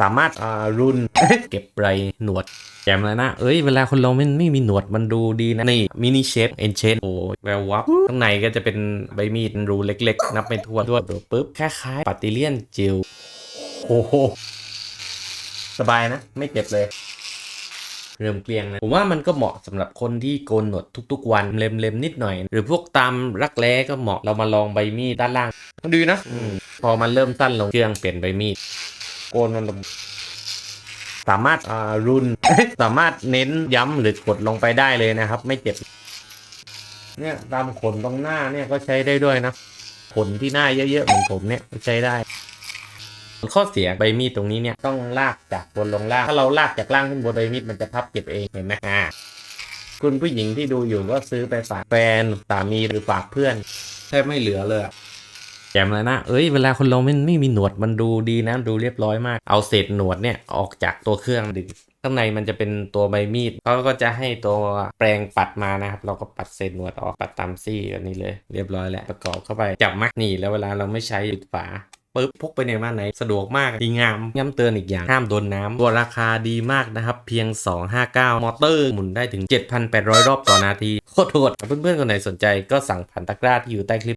สามารถอารุนเก็บไรหนวดแจมเลยนะ เอ้ย เวลาคนเราไม่ไม่มีหนวดมันดูดีนะ นี่มินิเชฟเอนเชนโอ้แวววับข้างในก็จะเป็นใบมีดรูเล็กๆ นับไม่ถ้วนด้วยปุ๊บคล้ายๆปัตติเลียนจิลโอ้โห สบายนะ ไม่เจ็บเลย เริ่มเกลียงนะ ผมว่ามันก็เหมาะสำหรับคนที่โกนหนวดทุกๆวันเล็มๆนิดหน่อย หรือพวกตามรักแร้ก็เหมาะเรามาลองใบมีดด้านล่างดีนะอพอมันเริ่มสั้นลงเครื่องเปลี่ยนใบมีด โกนมันลงสามารถอ่ารุนสามารถเน้นย้ำหรือกดลงไปได้เลยนะครับ ไม่เจ็บ เนี่ยตามขนตรงหน้าเนี่ยก็ใช้ได้ด้วยนะขนที่หน้าเยอะๆเหมือนผมเนี่ยก็ใช้ได้ข้อเสียใบมีดตรงนี้เนี่ยต้องลากจากบนลงล่าง ถ้าเราลากจากล่างขึ้นบนใบมีดมันจะพับเก็บเองเห็นไหมอ่าคุณผู้หญิงที่ดูอยู่ก็ซื้อไปฝากแฟนสามีหรือฝากเพื่อนแทบไม่เหลือเลยอะ แจมเลยนะเอ้ยเวลาคนเราไม่ไม่มีหนวดมันดูดีนะดูเรียบร้อยมาก เอาเศษหนวดเนี่ยออกจากตัวเครื่องดึงข้างในมันจะเป็นตัวใบมีดเขาก็จะให้ตัวแปรงปัดมานะครับ เราก็ปัดเศษหนวดออกปัดตามซี่แบบนี้เลย เรียบร้อยแล้วประกอบเข้าไปจับมักนี่แล้วเวลาเราไม่ใช้ปิดฝาปึ๊บพกไปในบ้านไหนสะดวกมากดีงามย้ำเตือนอีกอย่าง ห้ามโดนน้ำตัวราคาดีมากนะครับ เพียง 259 มอเตอร์ หมุนได้ถึง 7,800 รอบต่อนาที โคตรโหดเพื่อนๆคนไหนสนใจก็สั่งผ่านตะกร้าที่อยู่ใต้คลิป